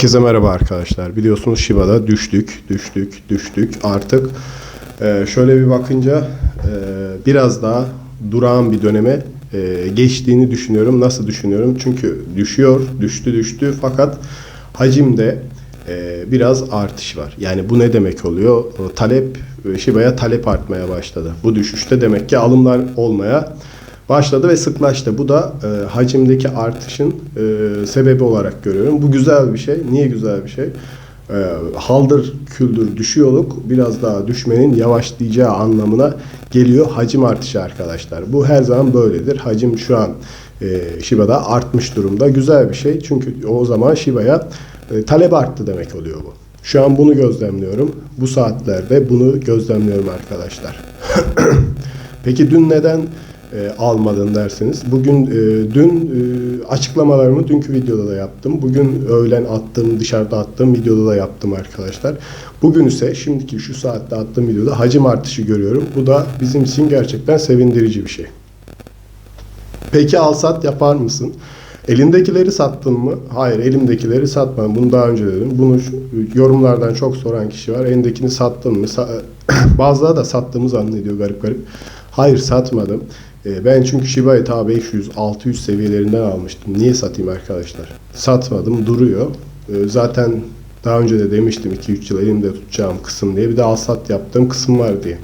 Herkese merhaba arkadaşlar. Biliyorsunuz Shiba'da düştük, düştük, düştük. Artık e, şöyle bir bakınca e, biraz daha durağan bir döneme e, geçtiğini düşünüyorum. Nasıl düşünüyorum? Çünkü düşüyor, düştü, düştü. Fakat hacimde biraz artış var. Yani bu ne demek oluyor? Talep, Shiba'ya talep artmaya başladı. Bu düşüşte demek ki alımlar olmaya başladı ve sıklaştı. Bu da e, hacimdeki artışın e, sebebi olarak görüyorum. Bu güzel bir şey. Niye güzel bir şey? E, haldır küldür düşüyorluk biraz daha düşmenin yavaşlayacağı anlamına geliyor hacim artışı arkadaşlar. Bu her zaman böyledir. Hacim şu an e, Shiba'da artmış durumda. Güzel bir şey. Çünkü o zaman Shiba'ya e, talep arttı demek oluyor bu. Şu an bunu gözlemliyorum. Bu saatlerde bunu gözlemliyorum arkadaşlar. Peki dün neden e, almadın derseniz. Bugün e, dün e, açıklamalarımı dünkü videoda da yaptım. Bugün öğlen attığım, dışarıda attığım videoda da yaptım arkadaşlar. Bugün ise şimdiki şu saatte attığım videoda hacim artışı görüyorum. Bu da bizim için gerçekten sevindirici bir şey. Peki al sat yapar mısın? Elindekileri sattın mı? Hayır elimdekileri satmadım. Bunu daha önce dedim. Bunu şu- yorumlardan çok soran kişi var. Elindekini sattın mı? Sa- Bazıları da sattığımı zannediyor garip garip. Hayır satmadım. E, Ben çünkü Shiba Inu ta 500-600 seviyelerinden almıştım. Niye satayım arkadaşlar? Satmadım duruyor. E, Zaten daha önce de demiştim 2-3 yıl elimde tutacağım kısım diye. Bir de al sat yaptığım kısım var diye.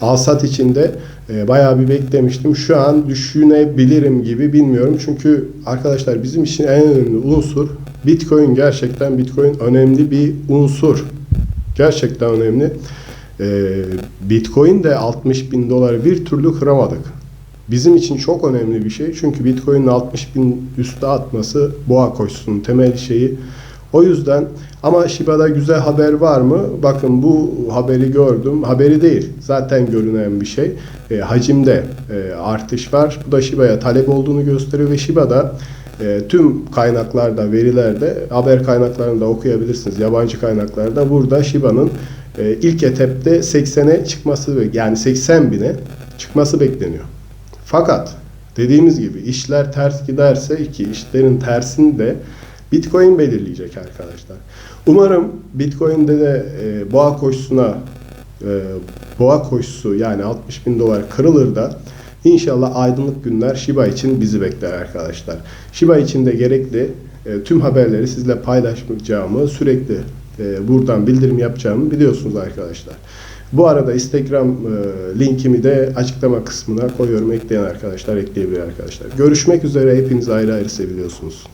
Alsat içinde e, bayağı bir beklemiştim. Şu an düşünebilirim gibi bilmiyorum. Çünkü arkadaşlar bizim için en önemli unsur Bitcoin gerçekten Bitcoin önemli bir unsur. Gerçekten önemli. E, Bitcoin de 60 bin doları bir türlü kıramadık. Bizim için çok önemli bir şey. Çünkü Bitcoin'in 60 bin üstü atması boğa koşusunun temel şeyi. O yüzden ama Shiba'da güzel haber var mı? Bakın bu haberi gördüm. Haberi değil. Zaten görünen bir şey. E, hacimde e, artış var. Bu da Shiba'ya talep olduğunu gösteriyor ve Shiba'da e, tüm kaynaklarda, verilerde, haber kaynaklarında okuyabilirsiniz. Yabancı kaynaklarda burada Shiba'nın e, ilk etapta 80'e çıkması yani 80 bine çıkması bekleniyor. Fakat dediğimiz gibi işler ters giderse ki işlerin tersini de Bitcoin belirleyecek arkadaşlar. Umarım Bitcoin'de de e, boğa koşusuna e, boğa koşusu yani 60 bin dolar kırılır da inşallah aydınlık günler Shiba için bizi bekler arkadaşlar. Shiba için de gerekli e, tüm haberleri sizle paylaşacağımı sürekli e, buradan bildirim yapacağımı biliyorsunuz arkadaşlar. Bu arada Instagram e, linkimi de açıklama kısmına koyuyorum. Ekleyen arkadaşlar ekleyebilir arkadaşlar. Görüşmek üzere. Hepinizi ayrı ayrı seviyorsunuz.